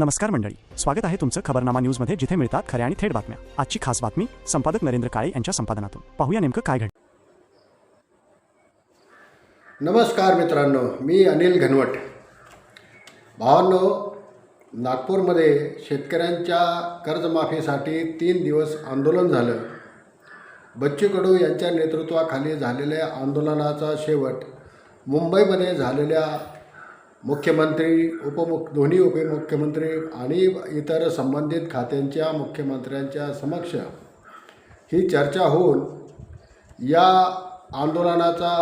नमस्कार मंडळी. स्वागत आहे तुमचं खबरनामा न्यूजमध्ये जिथे मिळतात खऱ्या आणि थेट बातम्या. आजची खास बातमी संपादक नरेंद्र काळे यांच्या संपादनातून. पाहूया नेमकं काय घडलं नमस्कार मित्रांनो मी अनिल घनवट. भावांनो नागपूरमध्ये शेतकऱ्यांच्या कर्जमाफीसाठी तीन दिवस आंदोलन झालं. बच्चू कडू यांच्या नेतृत्वाखाली झालेल्या आंदोलनाचा शेवट मुंबईमध्ये झालेल्या मुख्यमंत्री उपमुख दोन्ही उपमुख्यमंत्री आणि इतर संबंधित खात्यांच्या मुख्यमंत्र्यांच्या समक्ष ही चर्चा होऊन या आंदोलनाचा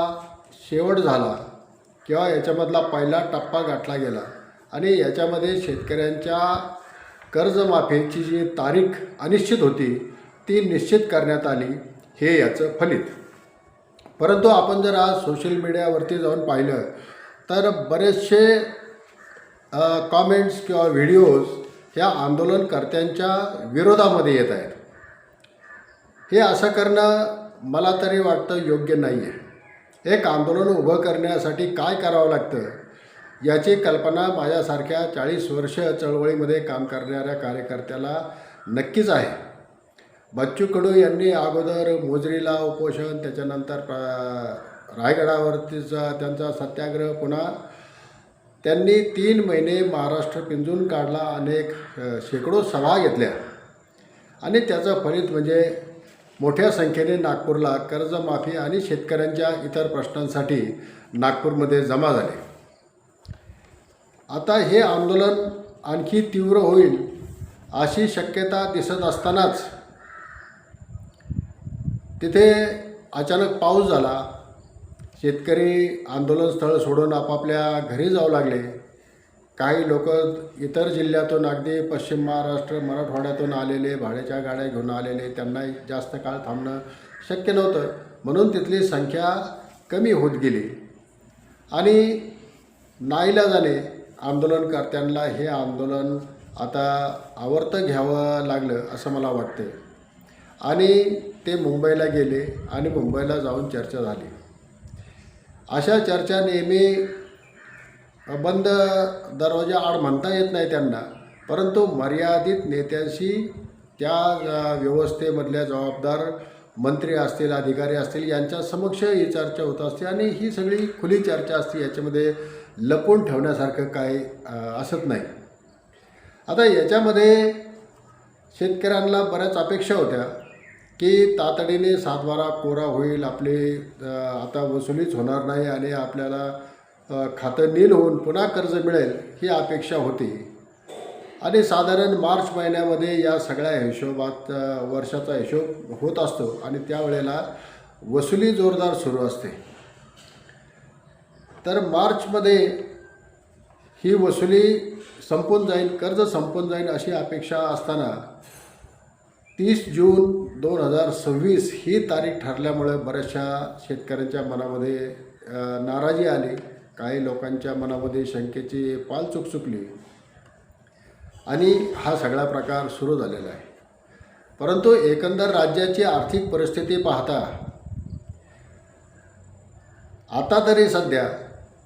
शेवट झाला किंवा याच्यामधला पहिला टप्पा गाठला गेला. आणि याच्यामध्ये शेतकऱ्यांच्या कर्जमाफीची जी तारीख अनिश्चित होती ती निश्चित करण्यात आली हे याचं फलित. परंतु आपण जर आज सोशल मीडियावरती जाऊन पाहिलं तर बरेचसे कॉमेंट्स किंवा व्हिडिओज ह्या आंदोलनकर्त्यांच्या विरोधामध्ये येत आहेत. हे असं करणं मला तरी वाटतं योग्य नाही आहे एक आंदोलन उभं करण्यासाठी काय करावं लागतं याची कल्पना माझ्यासारख्या चाळीस वर्ष चळवळीमध्ये काम करणाऱ्या कार्यकर्त्याला नक्कीच आहे. बच्चू कडू यांनी अगोदर मोजरीला उपोषण त्याच्यानंतर प्र रायगडावरतीचा त्यांचा सत्याग्रह पुन्हा. त्यांनी तीन महिने महाराष्ट्र पिंजून काढला अनेक शेकडो सभा घेतल्या. आणि त्याचं फलित म्हणजे मोठ्या संख्येने नागपूरला कर्जमाफी आणि शेतकऱ्यांच्या इतर प्रश्नांसाठी नागपूरमध्ये जमा झाले. आता हे आंदोलन आणखी तीव्र होईल अशी शक्यता दिसत असतानाच. तिथे अचानक पाऊस झाला शेतकरी आंदोलनस्थळ सोडून आपापल्या घरी जाऊ लागले. काही लोक इतर जिल्ह्यातून अगदी पश्चिम महाराष्ट्र मराठवाड्यातून आलेले भाड्याच्या गाड्या घेऊन आलेले त्यांना जास्त काळ थांबणं शक्य नव्हतं. म्हणून तिथली संख्या कमी होत गेली. आणि नाईलाजाने आंदोलनकर्त्यांना हे आंदोलन आता आवर्त घ्यावं लागलं असं मला वाटते आणि ते मुंबईला गेले आणि मुंबईला जाऊन चर्चा झाली. अशा चर्चा नेहमी बंद दरवाजा आड म्हणता येत नाही त्यांना. परंतु मर्यादित नेत्यांशी त्या व्यवस्थेमधल्या जबाबदार मंत्री असतील अधिकारी असतील यांच्या समक्ष ही चर्चा होत असते आणि ही सगळी खुली चर्चा असते. याच्यामध्ये लपून ठेवण्यासारखं काय असत नाही. आता याच्यामध्ये शेतकऱ्यांना बऱ्याच अपेक्षा होत्या. की तातडीने सातबारा कोरा होईल आपले आता वसुलीच होणार नाही आणि आपल्याला खातं नील होऊन पुन्हा कर्ज मिळेल ही अपेक्षा होती. आणि साधारण मार्च महिन्यामध्ये या सगळ्या हिशोबात वर्षाचा हिशोब होत असतो आणि त्यावेळेला वसुली जोरदार सुरू असते. तर मार्चमध्ये ही वसुली संपून जाईल कर्ज संपून जाईल अशी अपेक्षा असताना तीस जून दोन हजार सव्वीस ही तारीख ठरल्यामुळे बऱ्याचशा शेतकऱ्यांच्या मनामध्ये नाराजी आली. काही लोकांच्या मनामध्ये शंकेची पाल चूक चुकली आणि हा सगळा प्रकार सुरू झालेला आहे. परंतु एकंदर राज्याची आर्थिक परिस्थिती पाहता आता तरी सध्या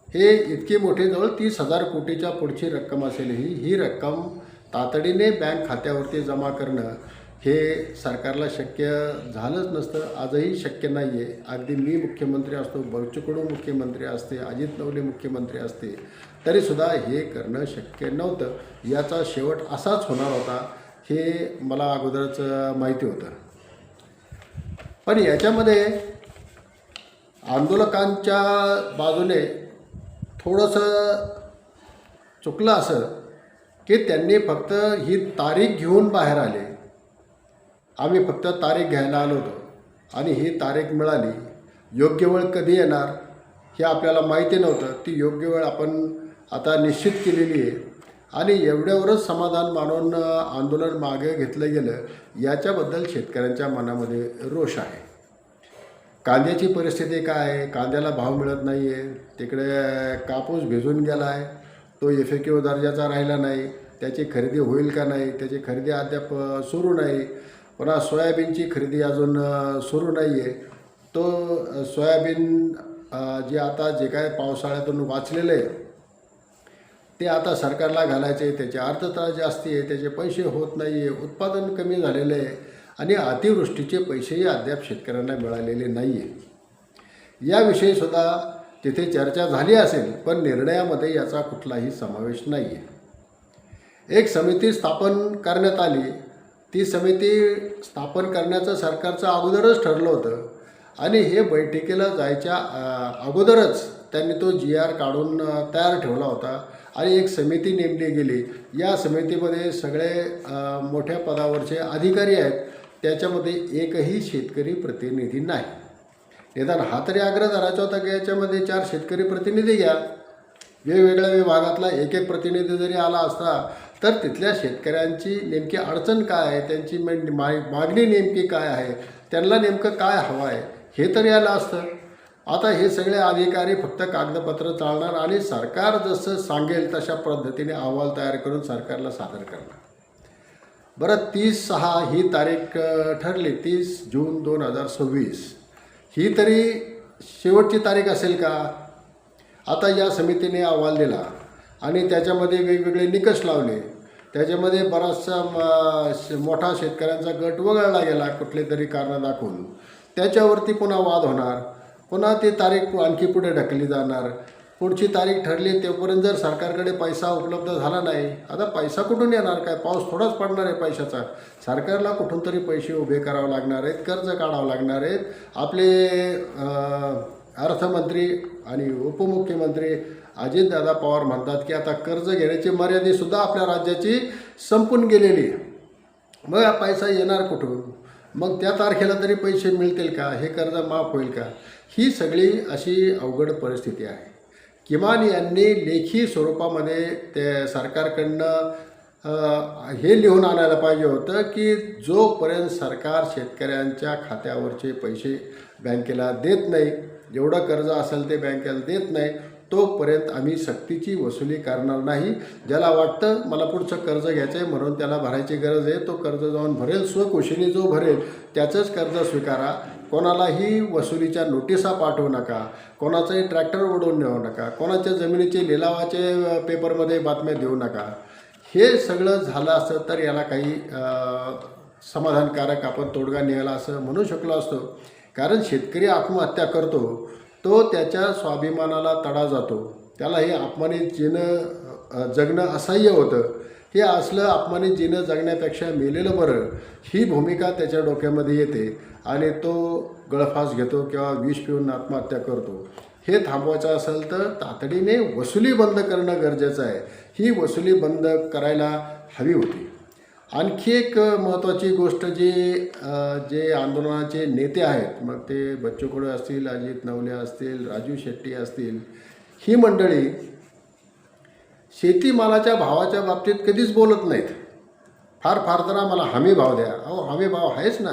हे इतकी मोठी जवळ तीस हजार कोटीच्या पुढची रक्कम असेल ही ही रक्कम तातडीने बँक खात्यावरती जमा करणं हे सरकारला शक्य झालंच नसतं आजही शक्य नाही आहे अगदी मी मुख्यमंत्री असतो बच्चू मुख्यमंत्री असते अजित नवले मुख्यमंत्री असते तरीसुद्धा हे करणं शक्य नव्हतं. याचा शेवट असाच होणार होता हे मला अगोदरच माहिती होतं. पण याच्यामध्ये आंदोलकांच्या बाजूने थोडंसं चुकलं असं की त्यांनी फक्त ही तारीख घेऊन बाहेर आले. आम्ही फक्त तारीख घ्यायला आलो होतो. आणि ही तारीख मिळाली. योग्य वेळ कधी येणार हे आपल्याला माहिती नव्हतं. ती योग्य वेळ आपण आता निश्चित केलेली आहे. आणि एवढ्यावरच समाधान मानून आंदोलन मागे घेतलं गेलं याच्याबद्दल शेतकऱ्यांच्या मनामध्ये रोष आहे. कांद्याची परिस्थिती काय आहे? कांद्याला भाव मिळत नाही आहे तिकडे कापूस भिजून गेला आहे तो इफेक्टिव्ह दर्जाचा राहिला नाही. त्याची खरेदी होईल का नाही? त्याची खरेदी अद्याप सुरू नाही. पुन्हा सोयाबीनची खरेदी अजून सुरू नाही आहे तो सोयाबीन जे आता जे काय पावसाळ्यातून वाचलेलं आहे ते आता सरकारला घालायचे त्याची अर्थता जास्ती आहे त्याचे पैसे होत नाही आहे उत्पादन कमी झालेलं आहे आणि अतिवृष्टीचे पैसेही अद्याप शेतकऱ्यांना मिळालेले नाही आहे याविषयीसुद्धा तिथे चर्चा झाली असेल पण निर्णयामध्ये याचा कुठलाही समावेश नाही आहे एक समिती स्थापन करण्यात आली. ती समिती स्थापन करण्याचं सरकारचं अगोदरच ठरलं होतं. आणि हे बैठकीला जायच्या अगोदरच त्यांनी तो जी आर काढून तयार ठेवला होता. आणि एक समिती नेमली गेली. या समितीमध्ये सगळे मोठ्या पदावरचे अधिकारी आहेत. त्याच्यामध्ये एकही शेतकरी प्रतिनिधी नाही. निदान हा तरी आग्रह धरायचा होता की याच्यामध्ये चार शेतकरी प्रतिनिधी घ्या. वेगवेगळ्या विभागातला एक एक प्रतिनिधी जरी आला असता तर तिथल्या शेतकऱ्यांची नेमकी अडचण काय आहे? त्यांची मा- मा- मागणी नेमकी काय आहे? त्यांना नेमकं काय हवं आहे? हे तर यायला असतं. आता हे सगळे अधिकारी फक्त कागदपत्र चालणार आणि सरकार जसं सांगेल तशा पद्धतीने अहवाल तयार करून सरकारला सादर करणार. बरं तीस सहा ही तारीख ठरली. तीस जून दोन हजार सव्वीस. ही तरी शेवटची तारीख असेल का? आता या समितीने अहवाल दिला. आणि त्याच्यामध्ये वेगवेगळे निकष लावले. त्याच्यामध्ये बराचसा म, मोठा शेतकऱ्यांचा गट वगळला गेला कुठले तरी कारणं दाखवून. त्याच्यावरती पुन्हा वाद होणार. पुन्हा ती तारीख आणखी पुढे ढकलली जाणार. पुढची तारीख ठरली तेपर्यंत जर सरकारकडे पैसा उपलब्ध झाला नाही आता पैसा कुठून येणार? काय पाऊस थोडाच पडणार आहे पैशाचा. सरकारला कुठून तरी पैसे उभे करावे लागणार आहेत कर्ज काढावं लागणार आहेत. आपले अर्थमंत्री आणि उपमुख्यमंत्री अजितदादा पवार म्हणतात की आता कर्ज घेण्याची मर्यादेसुद्धा आपल्या राज्याची संपून गेलेली आहे. मग हा पैसा येणार कुठून? मग त्या तारखेला तरी पैसे मिळतील का? हे कर्ज माफ होईल का? ही सगळी अशी अवघड परिस्थिती आहे. किमान यांनी लेखी स्वरूपामध्ये ते सरकारकडनं हे लिहून आणायला पाहिजे होतं की जोपर्यंत सरकार शेतकऱ्यांच्या खात्यावरचे पैसे बँकेला देत नाही जेवढं कर्ज असेल ते बँकेला देत नाही तोपर्यंत आम्ही सक्तीची वसुली करणार नाही. ज्याला वाटतं मला पुढचं कर्ज घ्यायचं आहे म्हणून त्याला भरायची गरज आहे. तो कर्ज जाऊन भरेल स्वकुशीने जो भरेल त्याचंच कर्ज स्वीकारा. कोणालाही वसुलीच्या नोटिसा पाठवू नका. कोणाचंही ट्रॅक्टर उडवून नेऊ नका. कोणाच्या जमिनीचे लिलावाचे पेपरमध्ये बातम्या देऊ नका. हे सगळं झालं असतं तर याला काही समाधानकारक आपण तोडगा निघाला असं म्हणू शकलो असतो. कारण शेतकरी आत्महत्या करतो तो त्याच्या स्वाभिमानाला तडा जातो. त्याला हे अपमानित जीणं जगणं असह्य होतं. हे असलं अपमानित जीणं जगण्यापेक्षा मेलेलं बरं ही भूमिका त्याच्या डोक्यामध्ये येते आणि तो गळफास घेतो किंवा विष पिऊन आत्महत्या करतो. हे थांबवायचं असेल तर तातडीने वसुली बंद करणं गरजेचं आहे. ही वसुली बंद करायला हवी होती. आणखी एक महत्त्वाची गोष्ट जी जे आंदोलनाचे नेते आहेत मग ते बच्चू कडू असतील अजित नवले असतील राजू शेट्टी असतील ही मंडळी शेतीमालाच्या भावाच्या बाबतीत कधीच बोलत नाहीत. फार फार जरा मला हमी भाव द्या. अहो हमी भाव आहेच ना.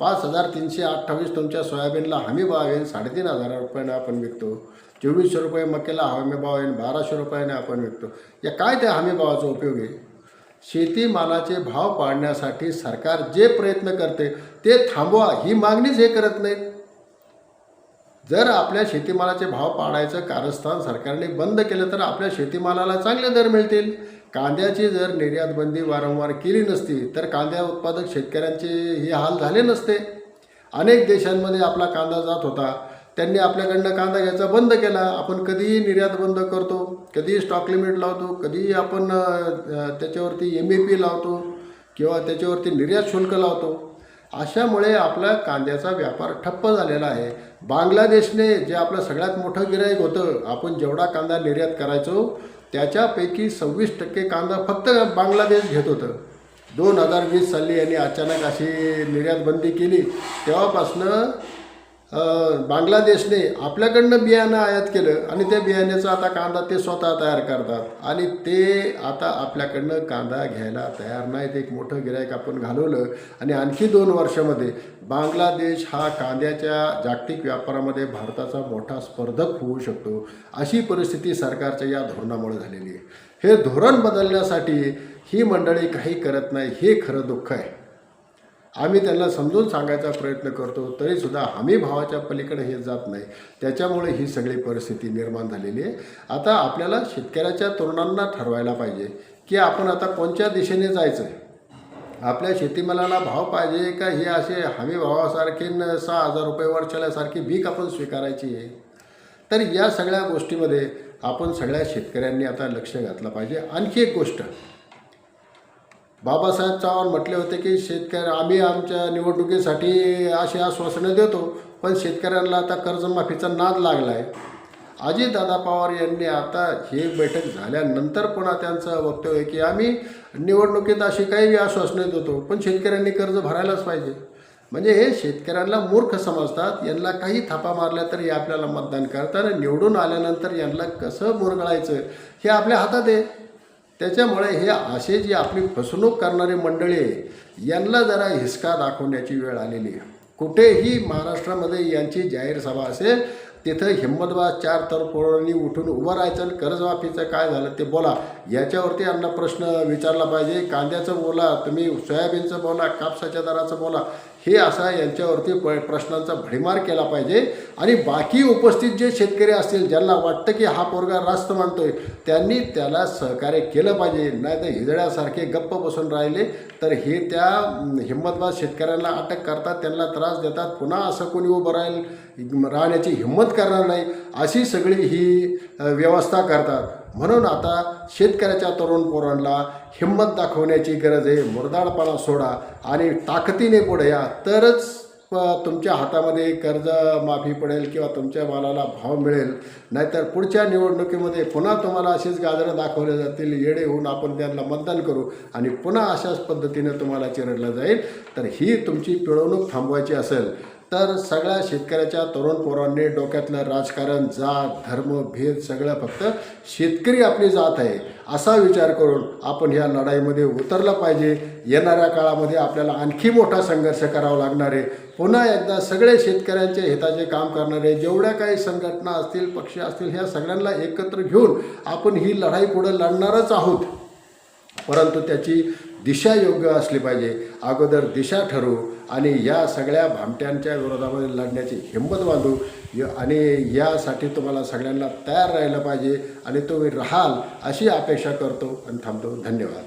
पाच हजार तीनशे अठ्ठावीस तुमच्या सोयाबीनला हमी भाव आहे साडेतीन हजार रुपयाने आपण विकतो. चोवीसशे रुपये मक्याला हमी भाव आहे बाराशे रुपयाने आपण विकतो. या काय त्या हमी भावाचा उपयोग आहे? शेतीमालाचे भाव पाडण्यासाठी सरकार जे प्रयत्न करते ते थांबवा ही मागणीच हे करत नाहीत. जर आपल्या शेतीमालाचे भाव पाडायचं कारस्थान सरकारने बंद केलं तर आपल्या शेतीमालाला चांगले दर मिळतील. कांद्याची जर निर्यात बंदी वारंवार केली नसती तर कांद्या उत्पादक शेतकऱ्यांचे हे हाल झाले नसते. अनेक देशांमध्ये आपला कांदा जात होता. त्यांनी आपल्याकडनं कांदा घ्यायचा बंद केला. आपण कधीही निर्यात बंद करतो कधीही स्टॉक लिमिट लावतो कधीही आपण त्याच्यावरती एम ए पी लावतो किंवा त्याच्यावरती निर्यात शुल्क लावतो. अशामुळे आपला कांद्याचा व्यापार ठप्प झालेला आहे. बांगलादेशने जे आपलं सगळ्यात मोठं गिराईक होतं आपण जेवढा कांदा निर्यात करायचो त्याच्यापैकी सव्वीस टक्के कांदा फक्त बांगलादेश घेत होतं. दोन हजार वीस साली यांनी अचानक अशी निर्यात बंदी केली. तेव्हापासनं बांगलादेशने आपल्याकडनं बियाणं आयात केलं आणि त्या बियाण्याचा आता कांदा ते स्वतः तयार करतात. आणि ते आता आपल्याकडनं कांदा घ्यायला तयार नाहीत. एक मोठं गिरायक आपण घालवलं आणि आणखी दोन वर्षामध्ये बांगलादेश हा कांद्याच्या जागतिक व्यापारामध्ये भारताचा मोठा स्पर्धक होऊ शकतो अशी परिस्थिती सरकारच्या या धोरणामुळे झालेली आहे. हे धोरण बदलण्यासाठी ही मंडळी काही करत नाही. हे खरं दुःख आहे. आम्ही त्यांना समजून सांगायचा प्रयत्न करतो तरीसुद्धा हमी भावाच्या पलीकडे हे जात नाही. त्याच्यामुळे ही सगळी परिस्थिती निर्माण झालेली आहे. आता आपल्याला शेतकऱ्याच्या तरुणांना ठरवायला पाहिजे की आपण आता कोणत्या दिशेने जायचं आहे आपल्या शेतीमालाला भाव पाहिजे का हे असे हमी भावासारखे न सहा हजार रुपये वर्षाल्यासारखी भीक आपण स्वीकारायची आहे? तर या सगळ्या गोष्टीमध्ये आपण सगळ्या शेतकऱ्यांनी आता लक्ष घातलं पाहिजे. आणखी एक गोष्ट बाबासाहेब चव्हाण म्हटले होते की शेतकरी आम्ही आमच्या निवडणुकीसाठी अशी आश्वासनं देतो पण शेतकऱ्यांना आता कर्जमाफीचा नाद लागला आहे अजितदादा पवार यांनी आता ही बैठक झाल्यानंतर पुन्हा त्यांचं वक्तव्य आहे की आम्ही निवडणुकीत अशी काही आश्वासनं देतो पण शेतकऱ्यांनी कर्ज भरायलाच पाहिजे. म्हणजे हे शेतकऱ्यांना मूर्ख समजतात यांना काही थापा मारल्या तरी आपल्याला मतदान करतात आणि निवडून आल्यानंतर यांना कसं मुरगळायचं हे आपल्या हातात आहे. त्याच्यामुळे हे असे जी आपली फसवणूक करणारे मंडळी आहे यांना जरा हिसका दाखवण्याची वेळ आलेली आहे. कुठेही महाराष्ट्रामध्ये यांची जाहीर सभा असेल तिथं हिंमतबाद चार तर पोरांनी उठून उभं राहायचं आणि कर्जमाफीचं काय झालं ते बोला. याच्यावरती यांना प्रश्न विचारला पाहिजे. कांद्याचं बोला तुम्ही सोयाबीनचं बोला कापसाच्या दराचं बोला. हे असा यांच्यावरती प प्रश्नांचा भडीमार केला पाहिजे. आणि बाकी उपस्थित जे शेतकरी असतील ज्यांना वाटतं की हा पोरगा रास्त मानतोय त्यांनी त्याला सहकार्य केलं पाहिजे. नाही तर हिजड्यासारखे गप्प बसून राहिले तर हे त्या हिंमतवाद शेतकऱ्यांना अटक करतात त्यांना त्रास देतात. पुन्हा असं कोणी उभं राहील राहण्याची हिंमत करणार नाही अशी सगळी ही व्यवस्था करतात. म्हणून आता शेतकऱ्याच्या तरुण पोरांना हिंमत दाखवण्याची गरज आहे. मुरदाडपणा सोडा आणि ताकदीने पुढे या. तरच तुमच्या हातामध्ये कर्ज माफी पडेल किंवा तुमच्या मालाला भाव मिळेल. नाहीतर पुढच्या निवडणुकीमध्ये पुन्हा तुम्हाला अशीच गाजरं दाखवले जातील. येडे होऊन आपण त्यांना मतदान करू आणि पुन्हा अशाच पद्धतीने तुम्हाला चिरडलं जाईल. तर ही तुमची पिळवणूक थांबवायची असेल. तर सगळ्या शेतकऱ्याच्या तरुण पोरांनी डोक्यातलं राजकारण जात धर्म भेद सगळं फक्त शेतकरी आपली जात आहे असा विचार करून आपण ह्या लढाईमध्ये उतरलं पाहिजे. येणाऱ्या काळामध्ये आपल्याला आणखी मोठा संघर्ष करावा लागणार आहे. पुन्हा एकदा सगळे शेतकऱ्यांचे हिताचे काम करणारे जेवढ्या काही संघटना असतील पक्ष असतील ह्या सगळ्यांना एकत्र घेऊन आपण ही लढाई पुढे लढणारच आहोत. परंतु त्याची दिशा योग्य असली पाहिजे. अगोदर दिशा ठरवू आणि या सगळ्या भामट्यांच्या विरोधामध्ये लढण्याची हिंमत बांधू. य- आणि यासाठी तुम्हाला सगळ्यांना तयार राहिलं पाहिजे आणि तुम्ही राहाल अशी अपेक्षा करतो. आणि थांबतो. धन्यवाद.